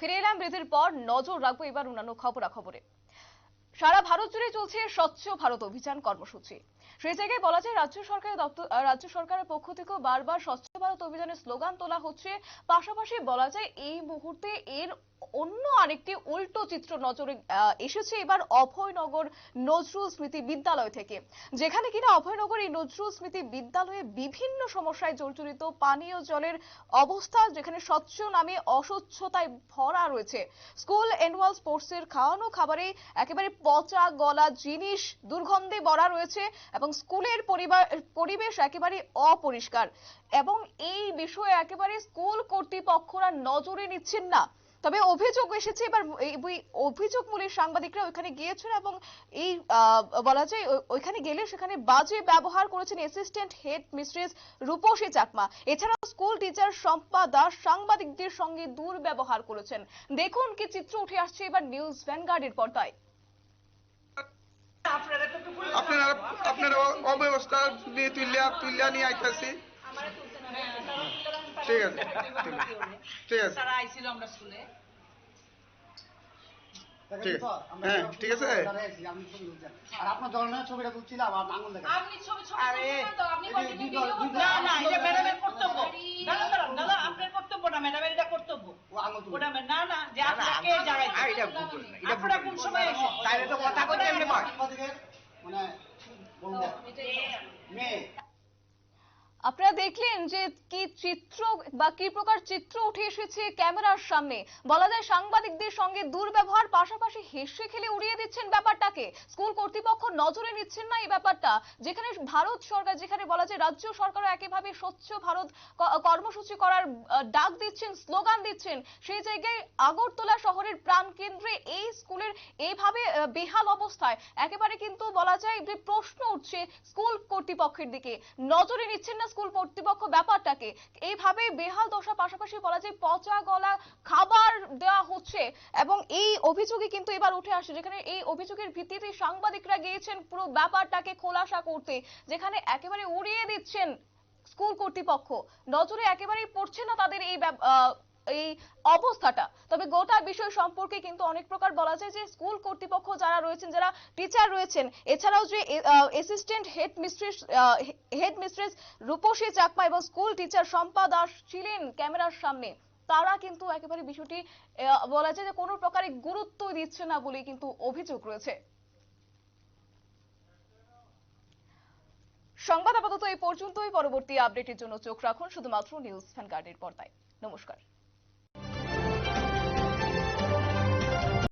ফিরে এলাম বিরতির পর নজর রাখব এবার অন্যান্য খবরাখবরে। সারা ভারত জুড়ে চলছে স্বচ্ছ ভারত অভিযান কর্মসূচি। সেই জায়গায় বলা যায়, রাজ্য সরকারের দপ্তর রাজ্য সরকারের পক্ষ থেকেও বারবার স্বচ্ছ ভারত অভিযানের স্লোগান তোলা হচ্ছে। পাশাপাশি বলা যায়, এই মুহূর্তে এর অন্য আরেকটি উল্টো চিত্র নজরে এসেছে এবার অভয়নগর নজরুল স্মৃতি বিদ্যালয় থেকে। যেখানে কিনা অভয়নগর এই নজরুল স্মৃতি বিদ্যালয়ে বিভিন্ন সমস্যায় জর্জরিত পানীয় জলের অবস্থা, যেখানে স্বচ্ছ নামে অস্বচ্ছতায় ভরা রয়েছে। স্কুল অ্যানুয়াল স্পোর্টসের খাওয়ানো খাবারে একেবারে পচা গলা জিনিস দুর্গন্ধে ভরা রয়েছে এবং স্কুলের পরিবেশ একেবারে অপরিষ্কার। এবং এই বিষয়ে একেবারে স্কুল কর্তৃপক্ষরা নজরে নিচ্ছেন না। তবে অভিযোগ এসেছে, এবার ওই অভিযোগমূলক সাংবাদিকরা ওইখানে গিয়েছেন এবং এই বলা যায় ওইখানে গেলে সেখানে বাজে ব্যবহার করেছেন অ্যাসিস্ট্যান্ট হেড মিস্ট্রেস রূপসী চাকমা। এছাড়াও স্কুল টিচার শম্পা দাস সাংবাদিকদের সঙ্গে দুর্ব্যবহার করেছেন। দেখুন কি চিত্র উঠে আসছে এবার নিউজ ভ্যানগার্ডের পর্দায়। আপনারা আপনারা অব্যবস্থা নিয়ে তুলিয়া তুলিয়া নিয়ে আইতাছি। ঠিক আছে। ঠিক আছে। তারা আইছিল আমরা স্কুলে। ঠিক আছে। হ্যাঁ ঠিক আছে। আর আপনার ধরনের ছবিটা তুলছিলাম আর আঙুল দেখা আপনি ছবি ছবি আপনি না না এটা ম্যাডামের কর্তব্য। দাঁড়ান দাঁড়ান দাদা আপনার কর্তব্য না ম্যাডামের এটা কর্তব্য। ওটা না না যে আর এটা ভুল না, এটা আপনারা কোন সময় এসে তাইলে তো কথা কইতে এমনি কয় মানে বন্ধু মেয়ে। আপনারা দেখলেন যে কি চিত্র বা কি প্রকার চিত্র উঠে এসেছে ক্যামেরার সামনে। বলা যায় সাংবাদিকদের সঙ্গে দুর্ব্যবহার, পাশাপাশি হেসে খেলে উড়িয়ে দিচ্ছেন ব্যাপারটাকে। স্কুল কর্তৃপক্ষ নজরে নিচ্ছেন না এই ব্যাপারটা। যেখানে ভারত সরকার, যেখানে বলা যায় রাজ্য সরকারও একইভাবে স্বচ্ছ ভারত কর্মসূচি করার ডাক দিচ্ছেন, স্লোগান দিচ্ছেন, সেই জায়গায় আগরতলা শহরের প্রাণকেন্দ্রে এই স্কুলের এইভাবে বেহাল অবস্থায় একেবারে কিন্তু বলা যায় যে প্রশ্ন উঠছে স্কুল কর্তৃপক্ষের দিকে। নজরে নিচ্ছেন না স্কুল কর্তৃপক্ষ ব্যাপারটাকে। এইভাবে বেহাল দশা পাশাপাশি বলা যায় পচা গলা খাবার দেওয়া হচ্ছে এবং এই অভিযোগে কিন্তু এবার উঠে আসে যেখানে এই অভিযোগের ভিত্তিতে সাংবাদিকরা গিয়েছেন পুরো ব্যাপারটাকে খোলাসা করতে, যেখানে একেবারে উড়িয়ে দিচ্ছেন স্কুল কর্তৃপক্ষ। নজরে একেবারেই পড়ছে না তাদের এই এই অবস্থাটা। তবে গোটা বিষয় সম্পর্কে কিন্তু অনেক প্রকার বলা যায় যে স্কুল কর্তৃপক্ষ যারা রয়েছেন, যারা টিচার রয়েছেন, এছাড়াও যে assistant headmistress headmistress Rupasi Chakma এবং স্কুল টিচার শম্পা দাস ছিলেন ক্যামেরার সামনে, তারা কিন্তু একেবারে বিষয়টি বলা যায় যে কোনো প্রকারে গুরুত্ব দিচ্ছে না বলে কিন্তু অভিযোগ রয়েছে। সংবাদ আপাতত এই পর্যন্তই। পরবর্তী আপডেটের জন্য চোখ রাখুন। শুধুমাত্র নিউজ ভ্যানগার্ডের পর্দায়। নমস্কার।